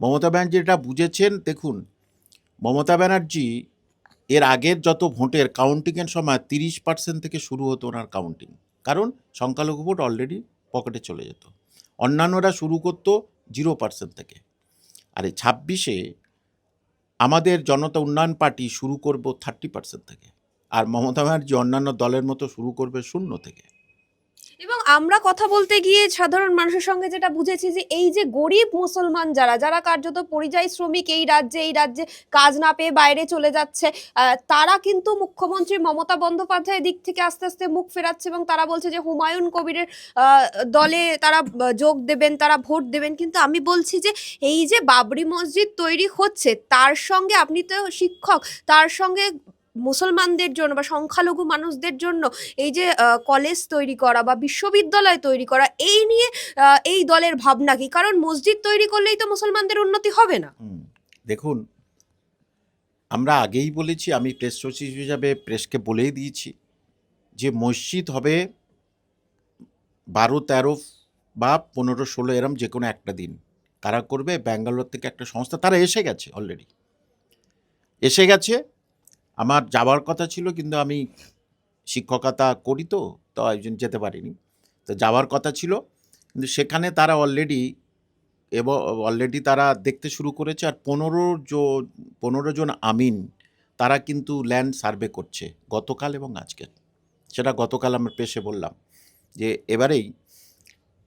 মমতা ব্যানার্জি এটা বুঝেছেন? দেখুন, মমতা ব্যানার্জি এর আগের যত ভোটের কাউন্টিংয়ের সময় তিরিশ পার্সেন্ট থেকে শুরু হতো ওনার কাউন্টিং কারণ সংখ্যালঘু ভোট অলরেডি পকেটে চলে যেত। অন্যান্যরা শুরু করতো জিরো পার্সেন্ট থেকে। আর এই ছাব্বিশে আমাদের জনতা উন্নয়ন পার্টি শুরু করব থার্টি পার্সেন্ট থেকে। আর মমতা ব্যানার্জি অন্যান্য দলের মতো শুরু করবে শূন্য থেকে। এবং আমরা কথা বলতে গিয়ে সাধারণ মানুষের সঙ্গে যেটা বুঝেছি যে এই যে গরিব মুসলমান যারা যারা কার্যত পরিযায়ী শ্রমিক এই রাজ্যে এই রাজ্যে কাজ না পেয়ে বাইরে চলে যাচ্ছে তারা কিন্তু মুখ্যমন্ত্রী মমতা বন্দ্যোপাধ্যায়ের দিক থেকে আস্তে আস্তে মুখ ফেরাচ্ছে এবং তারা বলছে যে হুমায়ুন কবিরের দলে তারা যোগ দেবেন, তারা ভোট দেবেন। কিন্তু আমি বলছি যে এই যে বাবরি মসজিদ তৈরি হচ্ছে, তার সঙ্গে আপনি তো শিক্ষক, তার সঙ্গে মুসলমানদের জন্য বা সংখ্যালঘু মানুষদের জন্য এই যে কলেজ তৈরি করা বা বিশ্ববিদ্যালয় তৈরি করা, এই নিয়ে এই দলের ভাবনা কি? কারণ মসজিদ তৈরি করলেই তো মুসলমানদের উন্নতি হবে না। দেখুন, আমরা আগেই বলেছি, আমি প্রেস সচিব হিসাবে প্রেসকে বলেই দিয়েছি যে, মসজিদ হবে বারো, তেরো বা পনেরো, ষোলো এরম যে কোনো একটা দিন। কারা করবে? ব্যাঙ্গালোর থেকে একটা সংস্থা, তারা এসে গেছে অলরেডি এসে গেছে আমার যাওয়ার কথা ছিল, কিন্তু আমি শিক্ষকতা করি তো তো একজন যেতে পারিনি। তো যাওয়ার কথা ছিল, কিন্তু সেখানে তারা অলরেডি এবং অলরেডি তারা দেখতে শুরু করেছে আর পনেরো জন পনেরো জন আমিন, তারা কিন্তু ল্যান্ড সার্ভে করছে, গতকাল এবং আজকে। সেটা গতকাল আমরা পেশে বললাম যে, এবারেই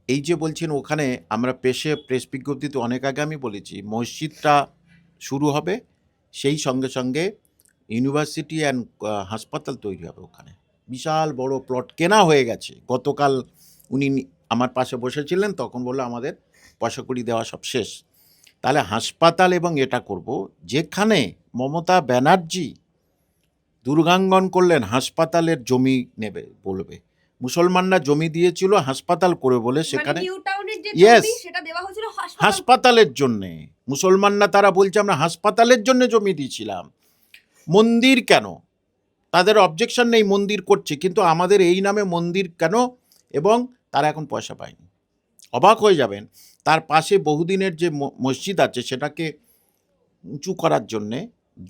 এই যে বলছেন ওখানে আমরা পেশে প্রেস বিজ্ঞপ্তিতে অনেক আগে আমি বলেছি, মসজিদটা শুরু হবে, সেই সঙ্গে সঙ্গে ইউনিভার্সিটি অ্যান্ড হাসপাতাল তৈরি হবে ওখানে। বিশাল বড় প্লট কেনা হয়ে গেছে। গতকাল উনি আমার পাশে বসেছিলেন তখন বলল আমাদের পয়সা কড়ি দেওয়া সব শেষ। তাহলে হাসপাতাল এবং এটা করব। যেখানে মমতা ব্যানার্জি দুর্গাঙ্গন করলেন হাসপাতালের জমি নেবে বলবে। মুসলমানরা জমি দিয়েছিল হাসপাতাল করে বলে সেখানে মানে হয়েছিল হাসপাতাল। হাসপাতালের জন্যে। মুসলমানরা তারা বলছে আমরা হাসপাতালের জন্য জমি দিয়েছিলাম। মন্দির কেন? তাদের অবজেকশন নেই মন্দির করছে, কিন্তু আমাদের এই নামে মন্দির কেন? এবং তারা এখন পয়সা পায়নি। অবাক হয়ে যাবেন, তার পাশে বহুদিনের যে মসজিদ আছে, সেটাকে উঁচু করার জন্যে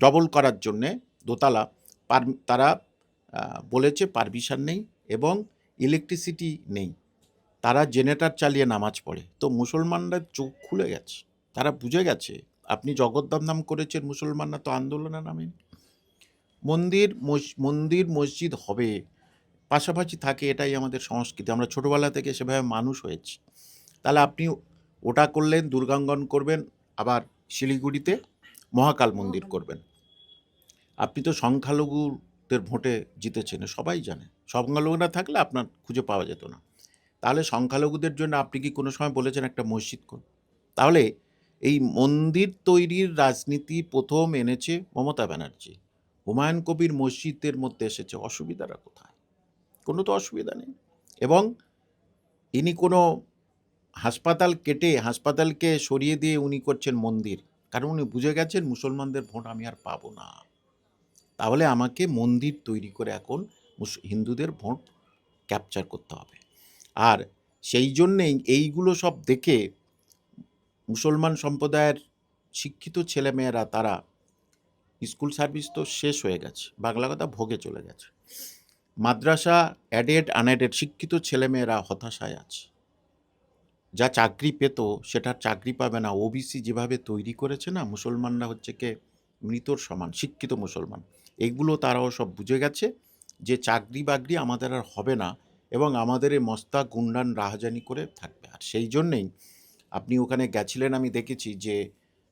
ডবল করার জন্যে দোতলা পার, তারা বলেছে পারমিশন নেই এবং ইলেকট্রিসিটি নেই। তারা জেনারেটর চালিয়ে নামাজ পড়ে। তো মুসলমানরা চোখ খুলে গেছে। তারা বুঝে গেছে, আপনি জগদ্দাম নাম করেছেন মুসলমানরা তো আন্দোলনে নামেন। মন্দির মস- মন্দির মসজিদ হবে। পাশাপাশি থাকে এটাই আমাদের সংস্কৃতি। আমরা ছোটোবেলা থেকে সেভাবে মানুষ হয়েছি। তাহলে আপনি ওটা করলেন দুর্গাঙ্গন করবেন আবার শিলিগুড়িতে মহাকাল মন্দির করবেন। আপনি তো সংখ্যালঘুদের ভোটে জিতেছেন সবাই জানে। সংখ্যালঘুরা থাকলে আপনার খুঁজে পাওয়া যেত না। তাহলে সংখ্যালঘুদের জন্য আপনি কি কোনো সময় বলেছেন একটা মসজিদ করুন তাহলে এই মন্দির তৈরির রাজনীতি প্রথম এনেছে মমতা ব্যানার্জি। হুমায়ুন কবির মসজিদের মধ্যে এসেছে, অসুবিধাটা কোথায়? কোনো তো অসুবিধা নেই। এবং ইনি কোনো হাসপাতাল কেটে, হাসপাতালকে সরিয়ে দিয়ে উনি করছেন মন্দির। কারণ উনি বুঝে গেছেন, মুসলমানদের ভোট আমি আর পাবো না। তাহলে আমাকে মন্দির তৈরি করে এখন হিন্দুদের ভোট ক্যাপচার করতে হবে। আর সেই জন্যেই এইগুলো সব দেখে মুসলমান সম্প্রদায়ের শিক্ষিত ছেলেমেয়েরা তারা স্কুল সার্ভিস তো শেষ হয়ে গেছে, বাংলা কথা ভোগে চলে গেছে। মাদ্রাসা অ্যাডেড আনএডেড শিক্ষিত ছেলেমেয়েরা হতাশায় আছে। যা চাকরি পেত সেটা চাকরি পাবে না। ওবিসি যেভাবে তৈরি করেছে না, মুসলমানরা হচ্ছে কে? মৃতর সমান, শিক্ষিত মুসলমান। এগুলো তারাও সব বুঝে গেছে যে চাকরি বাকরি আমাদের আর হবে না এবং আমাদের এই মস্তা গুন্ডান রাহাজানি করে থাকবে। আর সেই জন্যেই আপনি ওখানে গেছিলেন, আমি দেখেছি যে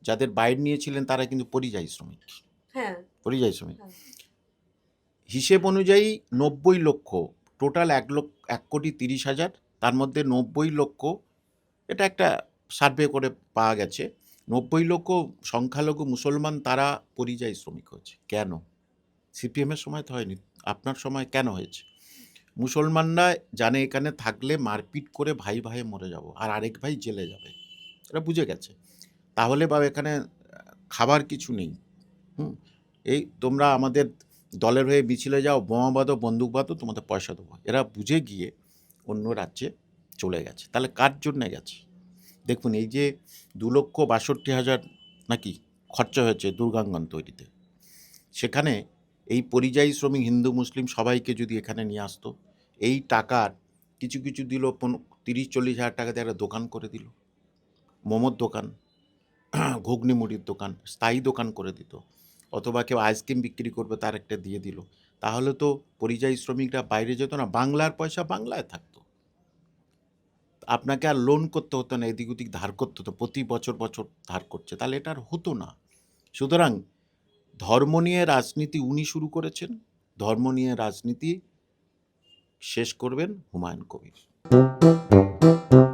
যাদের বাইর নিয়েছিলেন তারা কিন্তু পরিযায়ী শ্রমিক। হ্যাঁ। পরিযায়ী শ্রমিক। হ্যাঁ। হিসেব অনুযায়ী নব্বই লক্ষ টোটাল এক লক্ষ এক কোটি তিরিশ হাজার তার মধ্যে নব্বই লক্ষ এটা একটা সার্ভে করে পাওয়া গেছে নব্বই লক্ষ সংখ্যালঘু মুসলমান তারা পরিযায়ী শ্রমিক হয়েছে। কেন? সিপিএমের সময় তো হয়নি আপনার সময় কেন হয়েছে? মুসলমানরা জানে এখানে থাকলে মারপিট করে ভাই ভাই মরে যাব আর আরেক ভাই জেলে যাবে এটা বুঝে গেছে। তাহলে বা এখানে খাবার কিছু নেই হুম। এই তোমরা আমাদের দলের হয়ে মিছিলে যাও, বোমা বাঁধো, বন্দুক বাঁধো, তোমাদের পয়সা দেবো। এরা বুঝে গিয়ে অন্য রাজ্যে চলে গেছে। তাহলে কার জন্যে গেছে? দেখুন, এই যে দু লক্ষ বাষট্টি হাজার নাকি খরচা হয়েছে দুর্গাঙ্গন তৈরিতে। সেখানে এই পরিযায়ী শ্রমিক, হিন্দু, মুসলিম সবাইকে যদি এখানে নিয়ে আসতো, এই টাকার কিছু কিছু দিল তিরিশ, চল্লিশ হাজার টাকা দিয়ে একটা দোকান করে দিল। মোমোর দোকান, ঘুগনি মুড়ির দোকান, স্থায়ী দোকান করে দিত। অথবা কেউ আইসক্রিম বিক্রি করবে, তার একটা দিয়ে দিল। তাহলে তো পরিযায়ী শ্রমিকরা বাইরে যেত না, বাংলার পয়সা বাংলায় থাকতো। আপনাকে আর লোন করতে হতো না, এদিক ওদিক ধার করতে হতো, প্রতি বছর বছর ধার করছে। তাহলে এটা আর হতো না। সুতরাং ধর্ম নিয়ে রাজনীতি উনি শুরু করেছেন, ধর্ম নিয়ে রাজনীতি শেষ করবেন হুমায়ুন কবির।